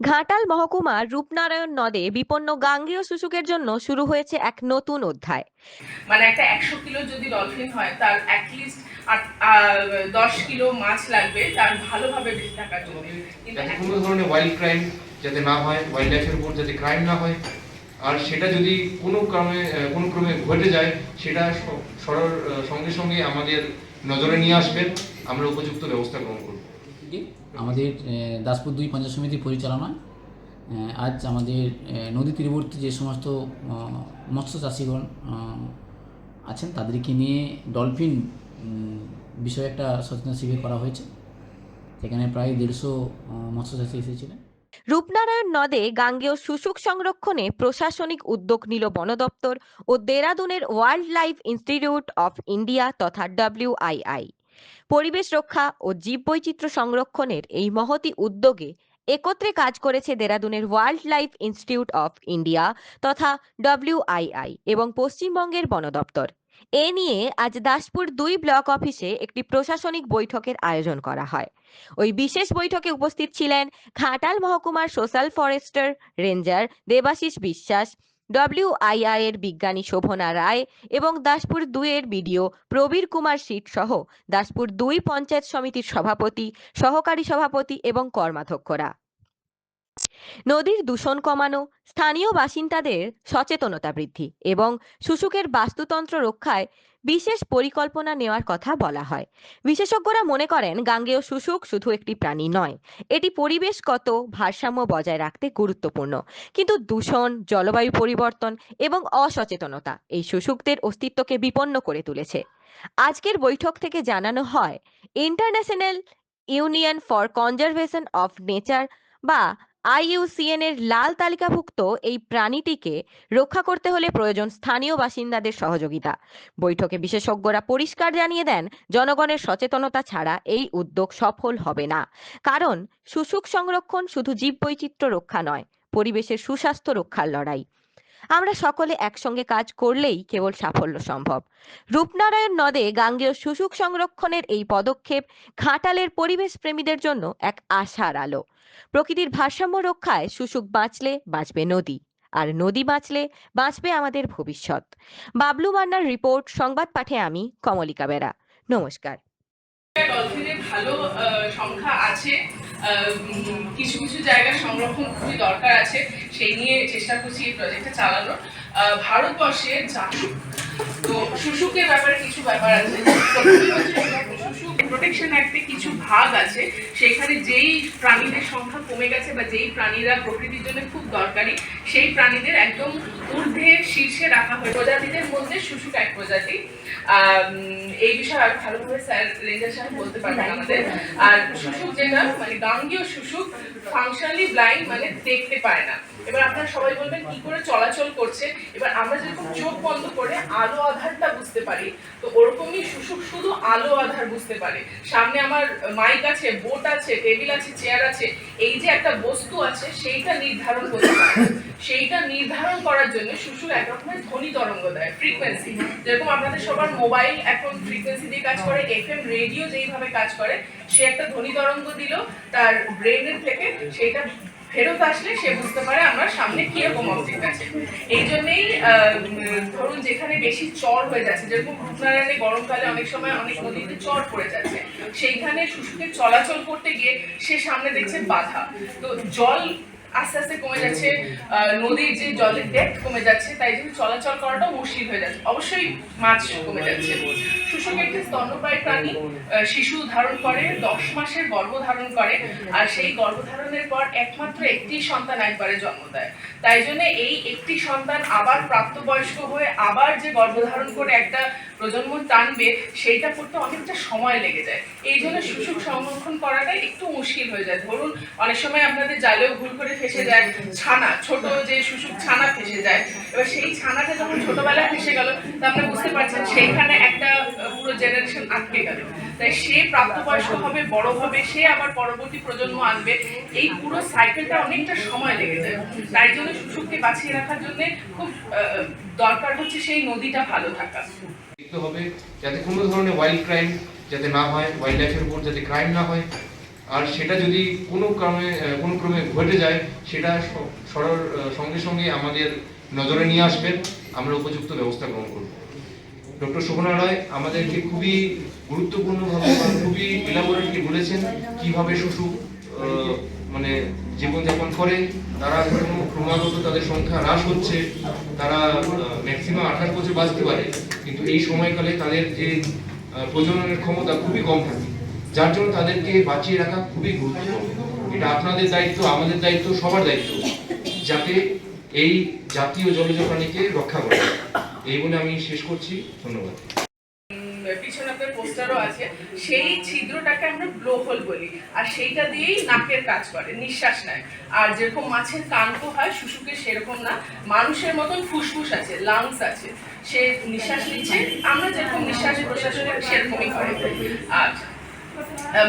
ঘাটাল মহকুমার রূপনারায়ণ নদে বিপন্ন গাঙ্গেয় শুশুকের জন্য শুরু হয়েছে এক নতুন অধ্যায়। মানে একটা একশো কিলো যদি ডলফিন হয় তার অ্যাটলিস্ট দশ কিলো মাছ লাগবে তার ভালোভাবে বেঁচে থাকার জন্য। কোনো ধরনের ওয়াইল্ড ক্রাইম যাতে না হয় ওয়াইল্ড লাইফের উপর যাতে ক্রাইম না হয় আর সেটা যদি কোনো ক্রমে কোনো ক্রমে ঘটে যায় সেটা স- সরার সঙ্গে সঙ্গে আমাদের নজরে নিয়ে আসবেন আমরা উপযুক্ত ব্যবস্থা গ্রহণ করব। আমাদের দাসপুর দুই পঞ্চায়েত সমিতির পরিচালনায় আজ আমাদের নদী তীরবর্তী যে সমস্ত মৎস্য চাষিগণ আছেন, তাদেরকে নিয়ে ডলফিন বিষয়ে একটা সচেতন শিবির করা হয়েছে। সেখানে প্রায় দেড়শো মৎস্য চাষি এসেছিলেন। রূপনারায়ণ নদে গাঙ্গেয় শুশুক সংরক্ষণে প্রশাসনিক উদ্যোগ নিল বন দপ্তর ও দেরাদুনের wild life institute of India তথা ডব্লিউআইআই পরিবেশ রক্ষা ও জীববৈচিত্র্য সংরক্ষণের এই মহতি উদ্যোগে একত্রে কাজ করেছে দেরাদুনের wild life institute of India তথা ডব্লিউআইআই এবং পশ্চিমবঙ্গের বন দপ্তর। এ নিয়ে আজ দাসপুর দুই ব্লক অফিসে একটি প্রশাসনিক বৈঠকের আয়োজন করা হয়। ওই বিশেষ বৈঠকে উপস্থিত ছিলেন ঘাটাল মহকুমার সোশ্যাল ফরেস্টার রেঞ্জার দেবাশিস বিশ্বাস ডব্লিউআইআই এর বিজ্ঞানী শোভনা রায় এবং দাসপুর দুইয়ের বিডিও প্রবীর কুমার সিট সহ দাসপুর দুই পঞ্চায়েত সমিতির সভাপতি, সহকারী সভাপতি এবং কর্মাধ্যক্ষরা। নদীর দূষণ কমানো, স্থানীয় বাসিন্দাদের সচেতনতা বৃদ্ধি এবং শুশুকের বাস্তুতন্ত্র রক্ষায় বিশেষ পরিকল্পনা নেওয়ার কথা বলা হয়। বিশেষজ্ঞরা মনে করেন, গাঙ্গেয় শুশুক শুধু একটি প্রাণী নয়, এটি পরিবেশগত ভারসাম্য বজায় রাখতে গুরুত্বপূর্ণ। কিন্তু দূষণ, জলবায়ু পরিবর্তন এবং অসচেতনতা এই শুশুকদের অস্তিত্বকে বিপন্ন করে তুলেছে। আজকের বৈঠক থেকে জানানো হয়, international union for conservation of nature বা আইইউসিএন এর লাল তালিকাভুক্ত এই প্রাণীটিকে রক্ষা করতে হলে প্রয়োজন স্থানীয় বাসিন্দাদের সহযোগিতা। বৈঠকে বিশেষজ্ঞরা পরিষ্কার জানিয়ে দেন, জনগণের সচেতনতা ছাড়া এই উদ্যোগ সফল হবে না। কারণ শুশুক সংরক্ষণ শুধু জীববৈচিত্র্য রক্ষা নয়, পরিবেশের সুস্বাস্থ্য রক্ষার লড়াই। আমরা সকলে একসঙ্গে কাজ করলেই কেবল সাফল্য সম্ভব। রূপনারায়ণ নদে গাঙ্গেয় শুশুক সংরক্ষণের এই পদক্ষেপ ঘাটালের পরিবেশ প্রেমীদের জন্য এক আশার আলো। প্রকৃতির ভারসাম্য রক্ষায় শুশুক বাঁচলে বাঁচবে নদী, আর নদী বাঁচলে বাঁচবে আমাদের ভবিষ্যৎ। বাবলু মান্নার রিপোর্ট, সংবাদ পাঠে আমি কমলিকা বেরা। নমস্কার। ভালো সংখ্যা আছে কিছু কিছু জায়গায় সংরক্ষণ খুবই দরকার আছে, সেই নিয়ে চেষ্টা করছি এই প্রজেক্টটা ভারতবর্ষে তো শুশুকের ব্যাপারে কিছু ব্যাপার আছে। প্রোটেকশন অ্যাক্টে কিছু ভাগ আছে। সেখানে যেই প্রাণীদের সংখ্যা কমে গেছে বা যেই প্রাণীরা প্রকৃতির জন্য খুব দরকারি, সেই প্রাণীদের একদম ঊর্ধ্বের শীর্ষে রাখা হয় প্রজাতিদের মধ্যে শুশুক এক প্রজাতি। এই বিষয়ে আরও ভালোভাবে স্যার রেঞ্জার সাহেব বলতে পারবেন আমাদের। আর শুশুক যেটা মানে গাঙ্গীয় শুশুক ফাংশনালি ব্লাইন্ড মানে দেখতে পায় না। এবার আপনারা সবাই বলবেন কি করে চলাচল করছে। এবার আমরা যেরকম চোখ বন্ধ করে আলো আধারটা বুঝতে পারি তো ওরকমই শুশুক শুধু আলো আধার বুঝতে পারে। সামনে আমার মাইক আছে বোট আছে টেবিল আছে চেয়ার আছে এই যে একটা বস্তু আছে সেইটা নির্ধারণ করতে পারে। সেইটা নির্ধারণ করার জন্য শুশুক এক রকমের ধ্বনি তরঙ্গ দেয় ফ্রিকোয়েন্সি যেরকম আপনাদের সবার মোবাইল এখন ফ্রিকোয়েন্সি দিয়ে কাজ করে এফএম রেডিও যেইভাবে কাজ করে, সে একটা ধ্বনি তরঙ্গ দিল, তার ব্রেনের থেকে সেটা ফেরত আসলে সে বুঝতে পারে আমার সামনে কীরকম অবজেক্ট আছে। এই জন্যেই ধরুন যেখানে বেশি চর হয়ে যাচ্ছে, যেরকম রূপনারায়ণে গরমকালে অনেক সময় অনেক নদীতে চর পড়ে যাচ্ছে, সেইখানে শুশুকে চলাচল করতে গিয়ে সে সামনে দেখছে বাধা। তো জল আস্তে আস্তে কমে যাচ্ছে নদীর যে জলের ডেপথ কমে যাচ্ছে, তাই জন্য চলাচল করাটাও মুশকিল হয়ে যাচ্ছে। অবশ্যই মাছ কমে যাচ্ছে। শুশুক একটি স্তন্যপায়ী প্রাণী শিশু ধারণ করে, দশ মাসের গর্ভ ধারণ করে, আর সেই গর্ভধারণের পর একমাত্র একটি সন্তান একবারে জন্ম দেয়। তাই জন্য এই একটি সন্তান আবার প্রাপ্তবয়স্ক হয়ে আবার যে গর্ভধারণ করে একটা প্রজন্ম টানবে, সেইটা করতে অনেকটা সময় লেগে যায়। এই জন্য শুশুক সংরক্ষণ করাটা একটু মুশকিল হয়ে যায়। ধরুন, অনেক সময় আপনাদের জালেও ভুল করে ফেসে যায়, ছানা, ছোট যে শুশুক ছানা ফেসে যায়। এবার সেই ছানাটা যখন ছোটবেলায় ফেসে গেল, তা আপনি বুঝতে পারছেন, সেইখানে একটা পুরো জেনারেশন আটকে গেল। তাই সে প্রাপ্তবয়স্ক হবে, বড় হবে, সে আবার পরবর্তী প্রজন্ম আনবে। এই পুরো সাইকেলটা অনেকটা সময় লেগে যায়। তাই জন্য শুশুককে বাঁচিয়ে রাখার জন্য খুব দরকার হচ্ছে সেই নদীটা ভালো থাকা। দেখতে হবে যাতে কোনো ধরনের ওয়াইল্ড ক্রাইম যাতে না হয় ওয়াইল্ড লাইফের উপর যাতে ক্রাইম না হয়। আর সেটা যদি কোনো ক্রমে কোনো ক্রমে ঘটে যায়, সেটা স- সরার সঙ্গে সঙ্গে আমাদের নজরে নিয়ে আসবেন আমরা উপযুক্ত ব্যবস্থা গ্রহণ করব। ডক্টর শোভনা রায় আমাদেরকে খুবই গুরুত্বপূর্ণভাবে খুবই ইলাবোরেটলি বলেছেন কীভাবে শিশু মানে জীবনযাপন করে। তারা ক্রমাগত তাদের সংখ্যা হ্রাস হচ্ছে, তারা ম্যাক্সিমাম আঠাশ বছর বাঁচতে পারে। কিন্তু এই সময়কালে তাদের যে প্রজননের ক্ষমতা খুবই কম থাকে। যার জন্য তাদেরকে বাঁচিয়ে রাখা খুবই গুরুত্বপূর্ণ। এটা আপনাদের দায়িত্ব, আমাদের দায়িত্ব, সবার দায়িত্ব। যাতে এই জাতীয় জলজ প্রাণীকে রক্ষা করে এই বলে আমি শেষ করছি। ধন্যবাদ। উম, পিছনে আপনার পোস্টারও আছে সেই ছিদ্রটাকে আমরা ব্লো হোল বলি। আর সেইটা দিয়েই নাকের কাজ করে নিঃশ্বাস নেয়। আর যেরকম মাছের কানকো হয় শুশুকে সেরকম না। মানুষের মতন ফুসফুস আছে লাংস আছে। সে নিঃশ্বাস নিচ্ছে আমরা যেরকম নিঃশ্বাস প্রশ্বাস সেরকমই করে। আর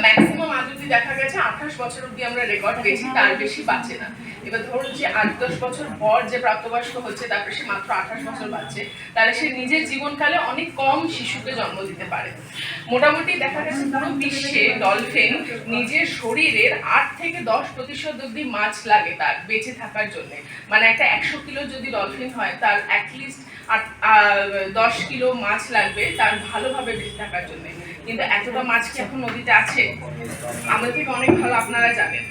ম্যাক্সিমাম আজ অব্দি দেখা গেছে, আঠাশ বছর অব্দি আমরা রেকর্ড পেয়েছি, তার বেশি বাঁচে না। এবার ধরুন যে আট দশ বছর পর যে প্রাপ্তবয়স্ক হচ্ছে, তারপরে সে মাত্র আঠাশ বছর বাঁচছে তাহলে সে নিজের জীবনকালে অনেক কম শিশুকে জন্ম দিতে পারে। মোটামুটি দেখা গেছে পুরো বিশ্বে ডলফিন নিজের শরীরের আট থেকে দশ প্রতিশত অব্দি মাছ লাগে তার, বেঁচে থাকার জন্য। মানে একটা একশো কিলো যদি ডলফিন হয়, তার অ্যাটলিস্ট আট দশ কিলো মাছ লাগবে তার ভালোভাবে বেঁচে থাকার জন্য। কিন্তু এতটা মাছ কি এখন নদীতে আছে? আমাদের থেকে অনেক ভালো আপনারা জানেন।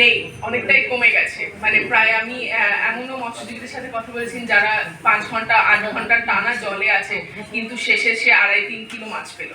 নেই, অনেকটাই কমে গেছে। মানে প্রায় আমি এমনও মৎস্যজীবীদের সাথে কথা বলেছি যারা পাঁচ ঘণ্টা, আট ঘণ্টা টানা জলে আছে, কিন্তু শেষে সে আড়াই, তিন কিলো মাছ পেল।